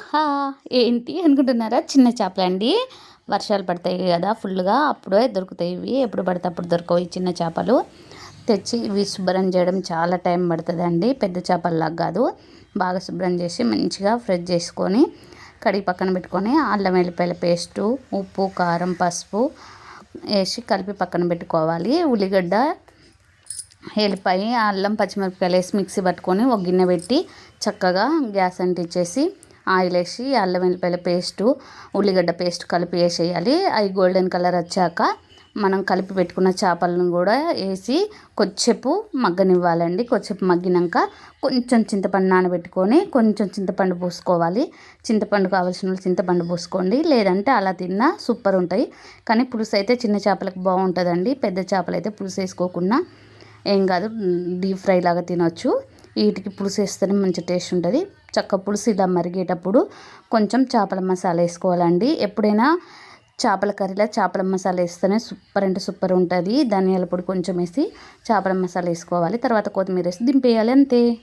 ఆహా ఏంటి అనుకుంటున్నారా? చిన్న చేపలు అండి వర్షాలు పడతాయి కదా ఫుల్గా అప్పుడే దొరుకుతాయి ఇవి. ఎప్పుడు పడితే అప్పుడు దొరకవు ఈ చిన్న చేపలు. తెచ్చి ఇవి శుభ్రం చేయడం చాలా టైం పడుతుందండి. పెద్ద చేపల్లాగా కాదు. బాగా శుభ్రం చేసి మంచిగా ఫ్రెష్ చేసుకొని కడిగి పక్కన పెట్టుకొని అల్లం వెల్లిపాయల పేస్టు ఉప్పు కారం పసుపు వేసి కలిపి పక్కన పెట్టుకోవాలి. ఉల్లిగడ్డ ఎల్లిపాయ అల్లం పచ్చిమిరపకాయలు వేసి మిక్సీ పట్టుకొని ఒక గిన్నె పెట్టి చక్కగా గ్యాస్ అంటించేసి ఆయిల్ వేసి అల్లం వెల్లిపాయల పేస్టు ఉల్లిగడ్డ పేస్ట్ కలిపి వేసేయాలి. అవి గోల్డెన్ కలర్ వచ్చాక మనం కలిపి పెట్టుకున్న చేపలను కూడా వేసి కొద్దిసేపు మగ్గనివ్వాలండి. కొద్దిసేపు మగ్గినాక కొంచెం చింతపండు నానబెట్టుకొని కొంచెం చింతపండు పూసుకోవాలి. చింతపండు కావాల్సిన చింతపండు పూసుకోండి. లేదంటే అలా తిన్నా సూపర్ ఉంటాయి. కానీ పులుసు అయితే చిన్న చేపలకు బాగుంటుందండి. పెద్ద చేపలు అయితే పులుసు వేసుకోకుండా ఏం కాదు డీప్ ఫ్రై లాగా తినొచ్చు. వీటికి పులుసు వేస్తేనే మంచి టేస్ట్ ఉంటుంది. చక్క పులుసు ఇలా మరిగేటప్పుడు కొంచెం చేపల మసాలా వేసుకోవాలండి. ఎప్పుడైనా చేపల కర్రీలో చేపల మసాలా వేస్తేనే సూపర్ అంటే సూపర్ ఉంటుంది. ధనియాల పొడి కొంచెం వేసి చేపల మసాలా వేసుకోవాలి. తర్వాత కొత్తిమీర వేసి దింపేయాలి అంతే.